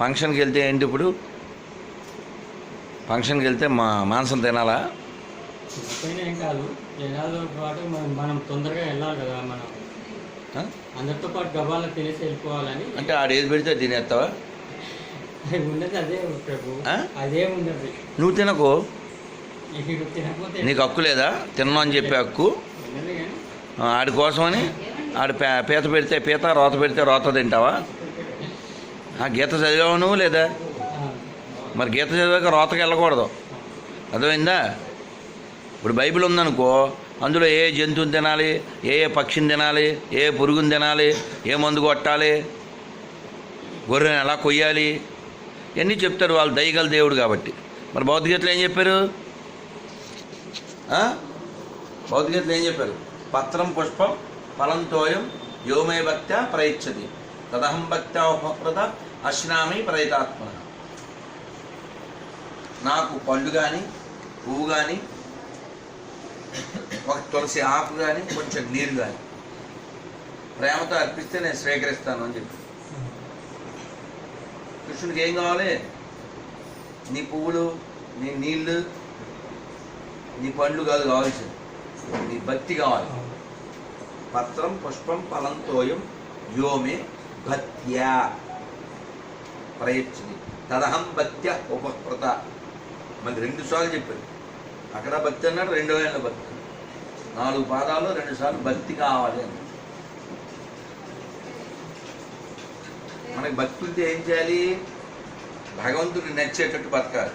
ఫంక్షన్కి వెళ్తే ఏంటి ఇప్పుడు? ఫంక్షన్కి వెళ్తే మా మాంసం తినాలా? ఏం కాదు. జనాలతో పాటు మనం తొందరగా వెళ్ళాలి కదా మనం? అందరితో పాటు గబాలను తినేసి వెళ్ళిపోవాలని. అంటే ఆడ ఏది పెడితే తినేస్తావా? అది ఉన్నది అదే ప్రభు. ఆ? అదే ఉన్నది నువ్వు తినకు? నీకు హక్కు లేదా? తిన్నావు అని చెప్పే హక్కు? ఆడి కోసమని? ఆడి పే పీత పెడితే పీత రోత పెడితే రోత తింటావా? ఆ గీత చదివావు నువ్వు లేదా? మరి గీత చదివాక రోతకి వెళ్ళకూడదు. అర్థమైందా? ఇప్పుడు బైబిల్ ఉందనుకో అందులో ఏ జంతువుని తినాలి ఏ ఏ పక్షిని తినాలి ఏ పురుగుని తినాలి ఏ మందు కొట్టాలి గొర్రెని ఎలా కొయ్యాలి ఇవన్నీ చెప్తారు వాళ్ళు దయగల దేవుడు కాబట్టి. మరి భౌతికతలు ఏం చెప్పారు? ఆ? భౌతికతలు ఏం చెప్పారు? పత్రం పుష్పం ఫలం తోయం యోమే భక్త ప్రయచ్చతి. తదహం భక్త ఉపకృత అశ్నామి ప్రయతాత్మ నాకు పళ్ళు కానీ పువ్వు కానీ ఒక తులసి ఆకు కానీ కొంచెం నీరు కానీ ప్రేమతో అర్పిస్తే నేను స్వీకరిస్తాను అని చెప్పి. కృష్ణుడికి ఏం కావాలి? నీ పువ్వులు నీ నీళ్ళు నీ పండ్లు కాదు కావాల్సింది. నీ భక్తి కావాలి. పత్రం పుష్పం ఫలం తోయం వ్యోమే భక్త్యా ప్రయత్ని తదహం భక్త్య ఉపకృత. మనకి రెండు సార్లు చెప్పారు. అక్కడ భక్తి అన్నాడు రెండు వేల భక్తి. నాలుగు పాదాలు రెండు సార్లు భక్తి కావాలి అన్నాడు. మనకి భక్తులతో ఏం చేయాలి? భగవంతుడు నచ్చేటట్టు బతకాలి.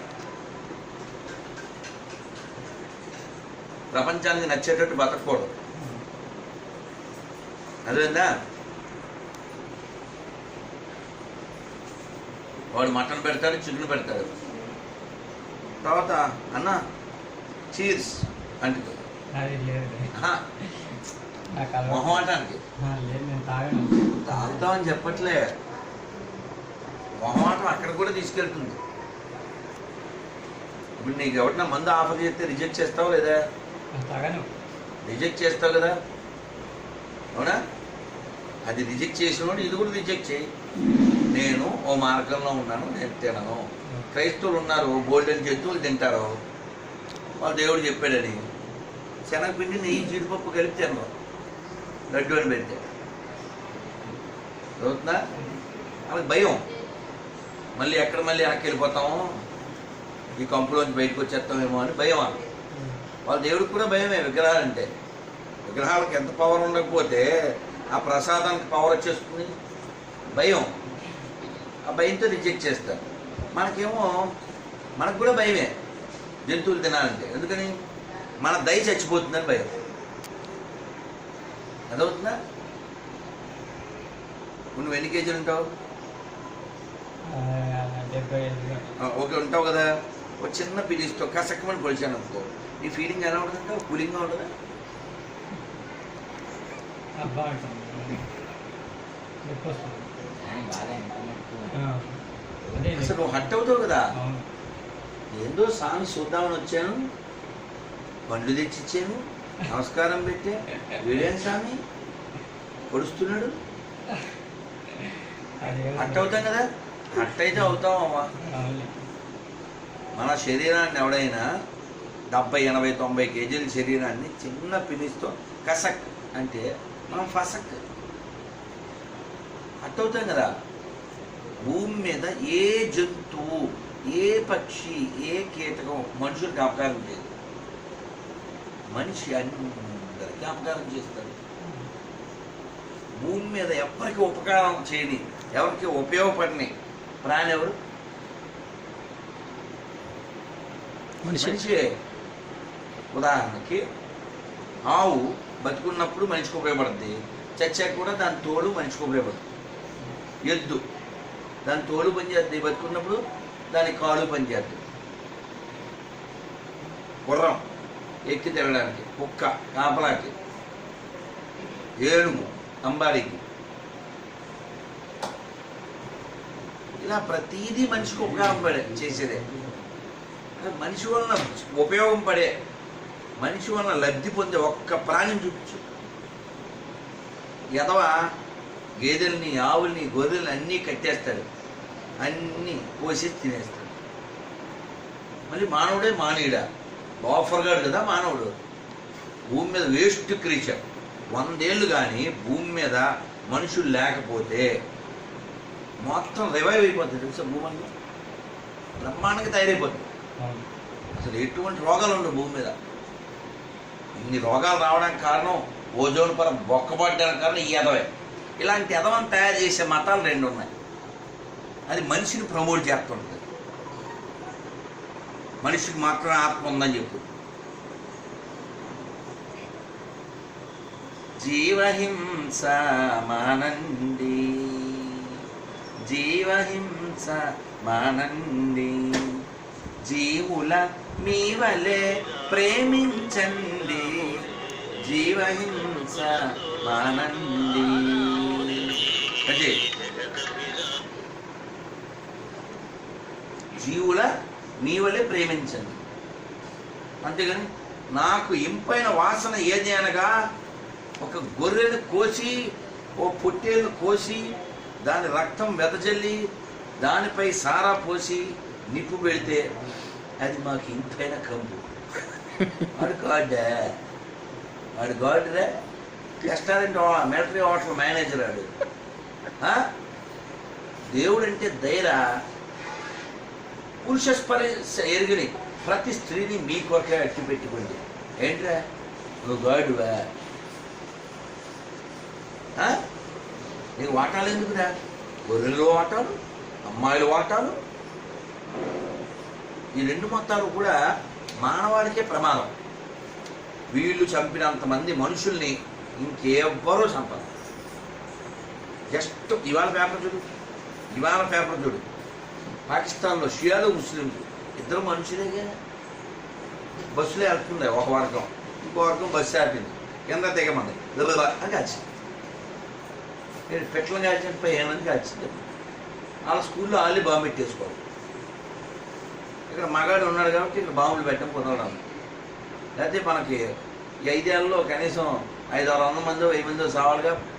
ప్రపంచానికి నచ్చేటట్టు బతకూడదు అదేందా వాడు మటన్ పెడతాడు చికెన్ పెడతాడు. తర్వాత అన్న చీర్స్ అంటే. మొహమాటానికి తాగుతామని చెప్పట్లే. మొహమాటం అక్కడ కూడా తీసుకెళ్తుంది. ఇప్పుడు నీకు ఎవరిన మందు ఆఫర్ చేస్తే రిజెక్ట్ చేస్తావు లేదా? రిజెక్ట్ చేస్తావు కదా? అవునా? అది రిజెక్ట్ చేసినోడు ఇది కూడా రిజెక్ట్ చేయి. నేను ఓ మార్గంలో ఉన్నాను నేను తినను. క్రైస్తవులు ఉన్నారు గోల్డెన్ జంతువులు తింటారు. వాళ్ళు దేవుడు చెప్పాడని శనగపిండి నెయ్యి జీడిపప్పు కలిపి తినరు లడ్డు అని పెడితే. చదువుతుందా వాళ్ళకి భయం. మళ్ళీ ఎక్కడ మళ్ళీ వెనక్కి వెళ్ళిపోతాము ఈ కంపులోంచి బయటకు వచ్చేస్తామేమో అని భయం వాళ్ళకి. వాళ్ళ దేవుడికి కూడా భయమే విగ్రహాలంటే. విగ్రహాలకు ఎంత పవర్ ఉండకపోతే ఆ ప్రసాదానికి పవర్ వచ్చేస్తుంది. భయం. ఆ భయంతో రిజెక్ట్ చేస్తారు. మనకేమో మనకు కూడా భయమే. జంతువులు తినాలంటే. ఎందుకని? మన దయ చచ్చిపోతుందని భయం. అదవుతుందా నువ్వు ఎన్ని కేజీలు ఉంటావు? ఓకే ఉంటావు కదా. ఒక చిన్న పిలిస్తో కసక్కమని పొలిచాను అనుకో. నీ ఫీలింగ్ ఎలా ఉంటుందంటే కూలింగ్గా ఉంటుందా? అబ్బా అసలు నువ్వు హట్ అవుతావు కదా. ఏందో స్వామి చూద్దామని వచ్చాను. పండ్లు తెచ్చిచ్చాను. నమస్కారం పెట్టే. వీడేం స్వామి? పొడుస్తున్నాడు. హట్ అవుతాం కదా. హట్ అయితే అవుతాం అమ్మా. మన శరీరాన్ని ఎవడైనా డెబ్బై ఎనభై తొంభై కేజీల శరీరాన్ని చిన్న పిలిస్తో కసక్ అంటే మనం ఫసక్. అవుతాం కదా? భూమి మీద ఏ జంతువు ఏ పక్షి ఏ కీటకం మనుషులకు అపకారం చేయదు. మనిషి అందరికీ అపకారం చేస్తాడు. భూమి మీద ఎవరికి ఉపకారం చేయని ఎవరికి ఉపయోగపడని ప్రాణి ఎవరు? మనిషి. ఉదాహరణకి ఆవు బతుకున్నప్పుడు మనిషికి ఉపయోగపడుద్ది. చచ్చాక కూడా దాని తోలు మనిషికి ఉపయోగపడుతుంది. ఎద్దు. దాని తోలు పనిచేస్తుంది బతుకున్నప్పుడు దాని కాలు పనిచేస్తుంది గుర్రం ఎక్కి తిరగడానికి కుక్క కాపలాకి ఏనుగు అంబారికి. ఇలా ప్రతీదీ మనిషికి ఉపకారం పడే చేసేదే. మనిషి వలన ఉపయోగం పడే మనిషి వలన లబ్ధి పొందే ఒక్క ప్రాణిని చూపించు. ఎదవ గేదెల్ని ఆవుల్ని గొర్రెల్ని అన్నీ కట్టేస్తాడు అన్నీ కోసి తినేస్తాడు మళ్ళీ మానవుడే మానేయుడా బాఫర్గాడు కదా మానవుడు. భూమి మీద వేస్ట్ క్రీచర్. వందేళ్ళు కానీ భూమి మీద మనుషులు లేకపోతే మొత్తం రివైవ్ అయిపోతుంది తెలుసా భూమి అంతా బ్రహ్మాండంగా తయారైపోతుంది అసలు ఎటువంటి రోగాలు ఉండవు భూమి మీద. ఇన్ని రోగాలు రావడానికి కారణం ఓజోన్ పొర బొక్కబడ్డానికి కారణం ఈ ఎదవే ఇలాంటి ఎదవని తయారు చేసే మతాలు రెండు ఉన్నాయి. అది మనిషిని ప్రమోట్ చేస్తుంటుంది. మనిషికి మాత్రమే ఆత్మ ఉందని చెప్పు. జీవహింస మానండి. జీవహింస మానండి. జీవుల మీ వలె ప్రేమించండి. జీవహింస మానండి. అదే జీవుల మీ వల్లే ప్రేమించండి. అంతేగాని నాకు ఇంపైన వాసన ఏది అనగా ఒక గొర్రెను కోసి ఓ పొట్టేలు కోసి దాని రక్తం వెదజల్లి దానిపై సారా పోసి నిప్పు పెడితే అది మాకు ఇంపైన కంపు. వాడు గాడ్ వాడు గాడ్రే? రెస్టారెంట్ మిలిటరీ హోటల్ మేనేజర్ ఆడు దేవుడు అంటే దైరా పురుష స్పర్శ ఎరిగిని ప్రతి స్త్రీని మీ కొరకే అట్టి పెట్టుకోండి ఏంట్రా? నువ్వు గాడువా? నీకు వాటాలు ఎందుకురా? గొర్రెలు వాటాలు అమ్మాయిలు వాటాలు. ఈ రెండు మొత్తాలు కూడా మానవాడికే ప్రమాదం. వీళ్ళు చంపినంత మంది మనుషుల్ని ఇంకెవ్వరూ చంపరు. జస్ట్ ఇవాళ పేపర్ చూడు. ఇవాళ పేపర్ చూడు. పాకిస్తాన్లో షియాలు ముస్లింలు. ఇద్దరు మనుషులేగా? బస్సులో వెళ్తుంది ఒక వర్గం. ఇంకో వర్గం బస్సు ఆపింది. కింద దిగమంది. దిగదా అని కాల్చింది. నేను పెట్టలు కాల్చిన పదిహేను కాల్చింది? వాళ్ళ స్కూల్లో వాళ్ళే బాంబు పెట్టేసుకోవాలి. ఇక్కడ మగాడు ఉన్నాడు కాబట్టి ఇక్కడ బాంబులు పెట్టడం కుదరడం. లేకపోతే మనకి ఈ కనీసం ఐదు ఆరు వందల మందో వెయ్యి మందో సావాలిగా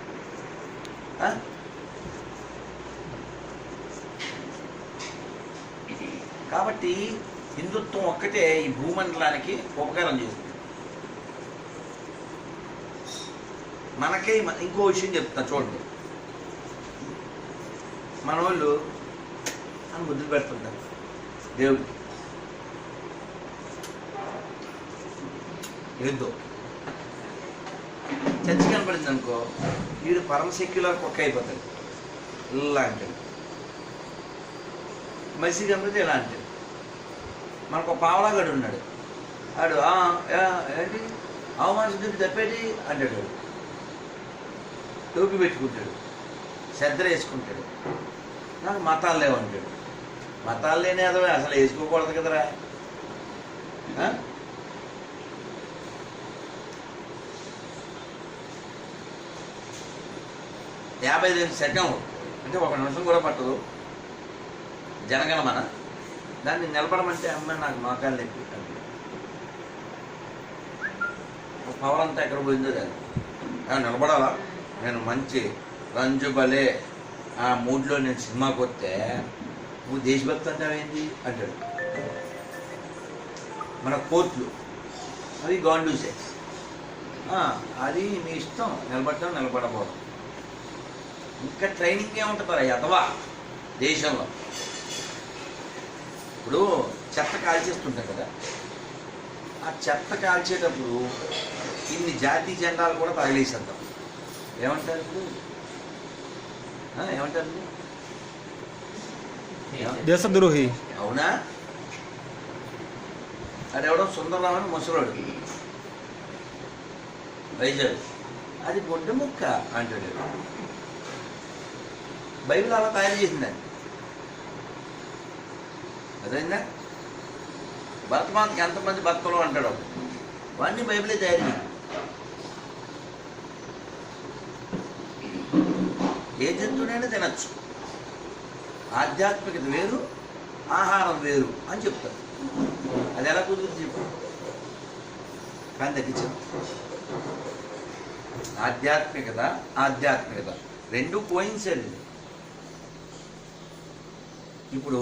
కాబట్టి హిందుత్వం ఒక్కటే ఈ భూమండలానికి ఉపకారం చేస్తుంది మనకే ఇంకో విషయం చెప్తా చూడండి. మన వాళ్ళు అని ముద్దులు పెడుతుంటారు దేవుడికి. ఏదో? చర్చి కనపడింది అనుకో వీడు పరమ సెక్యులర్ కుక్క అయిపోతాడు ఇలా అంటాడు మసీద్ కనపడితే ఇలా అంటాడు మనకు ఒక పావలాగాడు ఉన్నాడు. ఆడు ఏంటి? అవమానం చూపి తప్పేటి? అంటాడు. టోపీ పెట్టుకుంటాడు. శ్రద్ధ వేసుకుంటాడు. నాకు మతాలు లేవంటాడు మతాలు లేని అదే అసలు వేసుకోకూడదు కదరా. యాభై ఐదు సెకండ్ అంటే ఒక నిమిషం కూడా పట్టదు. జనగణమన దాన్ని నిలబడమంటే అమ్మాయి నాకు మోకాలు నొప్పి. పవర్ అంతా ఎక్కడ పోయిందో లేదు నిలబడాలా? నేను మంచి రంజుబలే ఆ మూడ్లో నేను సినిమాకి వస్తే నువ్వు దేశభక్తి అంటావేంటి అంటాడు. మన కోర్టులు. అవి గాండూసే. అది మీ ఇష్టం. నిలబడటం నిలబడబోదు ఇంకా ట్రైనింగ్ ఏముంటుందా ఎదవా దేశంలో. ఇప్పుడు చెత్త కాల్చేస్తుంటాం కదా. ఆ చెత్త కాల్చేటప్పుడు ఇన్ని జాతీయ జెండాలు కూడా తగిలేసేద్దాం. ఏమంటారు ఏమంటారు? దేశద్రోహి. అవునా? అదెవడో సుందరరావు అని ముసలోడు. వైజాగ్. అది బొడ్డు ముక్క అంటాడు. బైబిల్ అలా తయారు చేసిందండి. అదైందా భరతమాతకి ఎంతమంది భక్తులు అంటాడు వాడిని బైబిలే తయారు చేసింది. ఏ జంతువునైనా తినచ్చు. ఆధ్యాత్మికత వేరు ఆహారం వేరు అని చెప్తారు. అది ఎలా కుదురుతుంది చెప్పు? కానీ తగ్గించదు ఆధ్యాత్మికత ఆధ్యాత్మికత. రెండు పోయించండి ఇప్పుడు